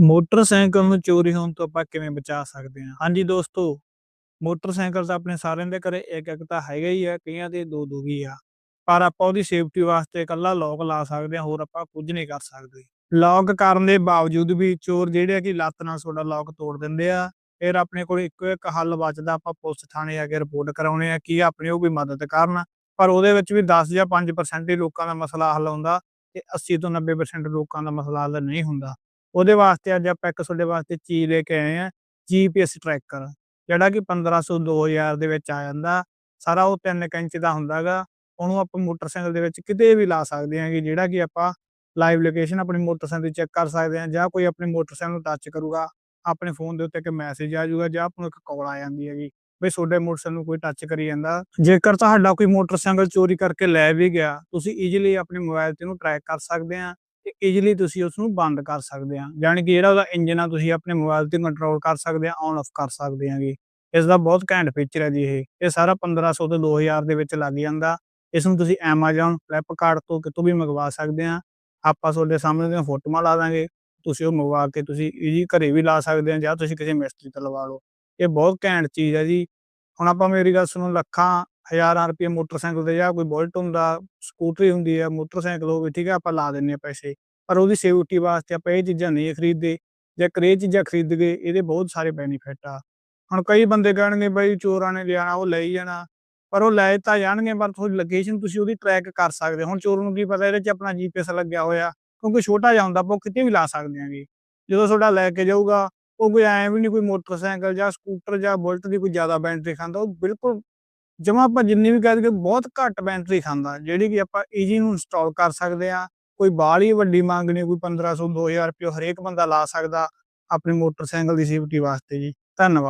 Motorcycle ਨੂੰ ਚੋਰੀ ਹੋਣ ਤੋਂ ਆਪਾਂ ਕਿਵੇਂ ਬਚਾ ਸਕਦੇ ਹਾਂ? ਹਾਂਜੀ ਦੋਸਤੋ, ਮੋਟਰਸਾਈਕਲ ਤਾਂ ਆਪਣੇ ਸਾਰਿਆਂ ਦੇ ਘਰੇ ਇੱਕ ਇੱਕ ਤਾਂ ਹੈਗਾ ਹੀ ਆ, ਕਈਆਂ ਦੇ ਦੋ ਦੋ ਵੀ ਆ। ਪਰ ਆਪਾਂ ਉਹਦੀ ਸੇਫਟੀ ਵਾਸਤੇ ਇਕੱਲਾ ਲੋਕ ਲਾ ਸਕਦੇ ਹਾਂ, ਹੋਰ ਆਪਾਂ ਕੁਝ ਨਹੀਂ ਕਰ ਸਕਦੇ। ਲੋਕ ਕਰਨ ਦੇ ਬਾਵਜੂਦ ਵੀ ਚੋਰ ਜਿਹੜੇ ਆ ਕਿ ਲੱਤ ਨਾਲ ਤੁਹਾਡਾ ਲੋਕ ਤੋੜ ਦਿੰਦੇ ਆ, ਫਿਰ ਆਪਣੇ ਕੋਲ ਇੱਕੋ ਇੱਕ ਹੱਲ ਬਚਦਾ, ਆਪਾਂ ਪੁਲਿਸ ਥਾਣੇ ਆ ਕੇ ਰਿਪੋਰਟ ਕਰਾਉਣੇ ਆ ਕੀ ਆਪਣੇ ਉਹ ਵੀ ਮਦਦ ਕਰਨ। ਪਰ ਉਹਦੇ ਵਿੱਚ ਵੀ 10 ਜਾਂ 5% ਹੀ ਲੋਕਾਂ ਦਾ ਮਸਲਾ ਹੱਲ ਹੁੰਦਾ ਤੇ 80 ਤੋਂ 90% ਲੋਕਾਂ ਦਾ ਮਸਲਾ ਹੱਲ ਨਹੀਂ ਹੁੰਦਾ। ਉਹਦੇ ਵਾਸਤੇ ਅੱਜ ਆਪਾਂ ਇੱਕ ਤੁਹਾਡੇ ਵਾਸਤੇ ਚੀਜ਼ ਲੈ ਕੇ ਆਏ ਆ ਜੀਪੀਐਸ ਟਰੈਕਰ ਜਿਹੜਾ ਕਿ 1500 2000 ਦੇ ਵਿੱਚ ਆ ਜਾਂਦਾ। ਸਾਰਾ ਉਹ 3 ਇੰਚ ਦਾ ਹੁੰਦਾਗਾ ਉਹਨੂੰ ਆਪਾਂ ਮੋਟਰਸਾਈਕਲ ਦੇ ਵਿੱਚ ਕਿਤੇ ਵੀ ਲਾ ਸਕਦੇ ਹਾਂ ਕਿ ਜਿਹੜਾ ਕਿ ਆਪਾਂ ਲਾਈਵ ਲੋਕੇਸ਼ਨ ਆਪਣੀ ਮੋਟਰਸਾਈਕਲ ਦੀ ਚੈੱਕ ਕਰ ਸਕਦੇ ਹਾਂ ਜਾਂ ਕੋਈ ਆਪਣੇ ਮੋਟਰਸਾਈਕਲ ਨੂੰ ਟੱਚ ਕਰੂਗਾ, ਆਪਣੇ ਫੋਨ ਦੇ ਉੱਤੇ ਇੱਕ ਮੈਸੇਜ ਆ ਜਾਊਗਾ ਜਾਂ ਆਪਾਂ ਨੂੰ ਇੱਕ ਕਾਲ ਆ ਜਾਂਦੀ ਹੈਗੀ ਵੀ ਤੁਹਾਡੇ ਮੋਟਰਸਾਈਕਲ ਨੂੰ ਕੋਈ ਟੱਚ ਕਰੀ ਜਾਂਦਾ। ਜੇਕਰ ਤੁਹਾਡਾ ਕੋਈ ਮੋਟਰਸਾਈਕਲ ਚੋਰੀ ਕਰਕੇ ਲੈ ਵੀ ਗਿਆ, ਤੁਸੀਂ ਈਜ਼ੀਲੀ ਆਪਣੇ ਮੋਬਾਈਲ ਤੇ ਉਹਨੂੰ ਟਰੈਕ ਕਰ ਸਕਦੇ ਆ ਤੇ ਈਜ਼ੀਲੀ ਤੁਸੀਂ ਉਸ ਨੂੰ ਬੰਦ ਕਰ ਸਕਦੇ ਆ। ਯਾਨੀ ਕਿ ਜਿਹੜਾ ਉਹਦਾ ਇੰਜਨ ਆ, ਤੁਸੀਂ ਆਪਣੇ ਮੋਬਾਈਲ ਤੇ ਕੰਟਰੋਲ ਕਰ ਸਕਦੇ ਆ ਔਨ ਆਫ ਕਰ ਸਕਦੇ ਆਗੇ ਇਸ ਦਾ ਬਹੁਤ ਘੈਂਟ ਫੀਚਰ ਹੈ ਜੀ ਇਹ। ਇਹ ਸਾਰਾ 1500 ਤੋਂ 2000 ਦੇ ਵਿੱਚ ਲੱਗ ਜਾਂਦਾ। ਇਸ ਨੂੰ ਤੁਸੀਂ Amazon, Flipkart ਤੋਂ ਕਿਤੋਂ ਵੀ ਮੰਗਵਾ ਸਕਦੇ ਆ। ਆਪਾਂ ਤੁਹਾਡੇ ਸਾਹਮਣੇ ਦੀਆਂ ਫੋਟੋਆਂ ਲਾ ਦਾਂਗੇ। ਤੁਸੀਂ ਉਹ ਮੰਗਵਾ ਕੇ ਤੁਸੀਂ ਈਜ਼ੀ ਘਰੇ ਵੀ ਲਾ ਸਕਦੇ ਆ ਜਾਂ ਤੁਸੀਂ ਕਿਸੇ ਮਿਸਤਰੀ ਤੋਂ ਲਵਾ ਲਓ। ਇਹ ਬਹੁਤ ਘੈਂਟ ਚੀਜ਼ ਹੈ ਜੀ। ਹੁਣ ਆਪਾਂ ਮੇਰੀ ਗੱਲ ਸੁਣੋ, ਲੱਖਾਂ ਹਜ਼ਾਰਾਂ ਰੁਪਏ ਮੋਟਰਸਾਈਕਲ ਤੇ ਜਾਂ ਕੋਈ ਬੁਲਟ ਹੁੰਦਾ, ਸਕੂਟਰੀ ਹੁੰਦੀ ਹੈ, ਮੋਟਰਸਾਈਕਲ ਹੋਵੇ, ਠੀਕ ਹੈ, ਆਪਾਂ ਲਾ ਦਿੰਨੇ ਆ ਪੈਸੇ। ਪਰ ਉਹਦੀ ਸੇਫਟੀ ਵਾਸਤੇ ਆਪਾਂ ਇਹ ਚੀਜ਼ਾਂ ਨਹੀਂ ਖਰੀਦਦੇ, ਜਾਂ ਇਹ ਚੀਜ਼ਾਂ ਖਰੀਦ ਗਏ ਇਹਦੇ ਬਹੁਤ ਸਾਰੇ ਬੈਨੀਫਿਟ ਆ। ਹੁਣ ਕਈ ਬੰਦੇ ਕਹਿਣਗੇ ਬਈ ਚੋਰਾਂ ਨੇ ਲਿਆਣਾ ਉਹ ਲੈ ਜਾਣਾ। ਪਰ ਉਹ ਲੈ ਤਾਂ ਜਾਣਗੇ, ਪਰ ਤੁਹਾਡੀ ਲੋਕੇਸ਼ਨ ਤੁਸੀਂ ਉਹਦੀ ਟਰੈਕ ਕਰ ਸਕਦੇ ਹੋ। ਹੁਣ ਚੋਰ ਨੂੰ ਕੀ ਪਤਾ ਇਹਦੇ 'ਚ ਆਪਣਾ ਜੀਪੀਐਸ ਲੱਗਿਆ ਹੋਇਆ, ਕਿਉਂਕਿ ਛੋਟਾ ਜਿਹਾ ਹੁੰਦਾ, ਆਪਾਂ ਉਹ ਕਿਤੇ ਵੀ ਲਾ ਸਕਦੇ ਆਂਗੇ ਜਦੋਂ ਤੁਹਾਡਾ ਲੈ ਕੇ ਜਾਊਗਾ, ਉਹ ਕੋਈ ਐਂ ਵੀ ਨਹੀਂ ਕੋਈ ਮੋਟਰਸਾਈਕਲ ਜਾਂ ਸਕੂਟਰ ਜਾਂ ਬੁਲਟ ਦੀ ਕੋਈ ਜ਼ਿਆਦਾ ਬੈਟਰੀ ਖਾਂਦਾ, ਉਹ ਬਿਲਕੁਲ ਜਮਾ ਆਪਾਂ ਜਿੰਨੀ ਵੀ ਕਹਿ ਦਈਏ ਬਹੁਤ ਘੱਟ ਬੈਟਰੀ ਖਾਂਦਾ, ਜਿਹੜੀ ਕਿ ਆਪਾਂ ਈਜ਼ੀ ਨੂੰ ਇੰਸਟਾਲ ਕਰ ਸਕਦੇ ਆ ਕੋਈ ਬਾਹਲੀ ਵੱਡੀ ਮੰਗ ਨਹੀਂ, ਕੋਈ 1500 2000 ਰੁਪਏ ਹਰੇਕ ਬੰਦਾ ਲਾ ਸਕਦਾ ਆਪਣੀ ਮੋਟਰਸਾਈਕਲ ਦੀ ਸੇਫਟੀ ਵਾਸਤੇ ਜੀ। ਧੰਨਵਾਦ।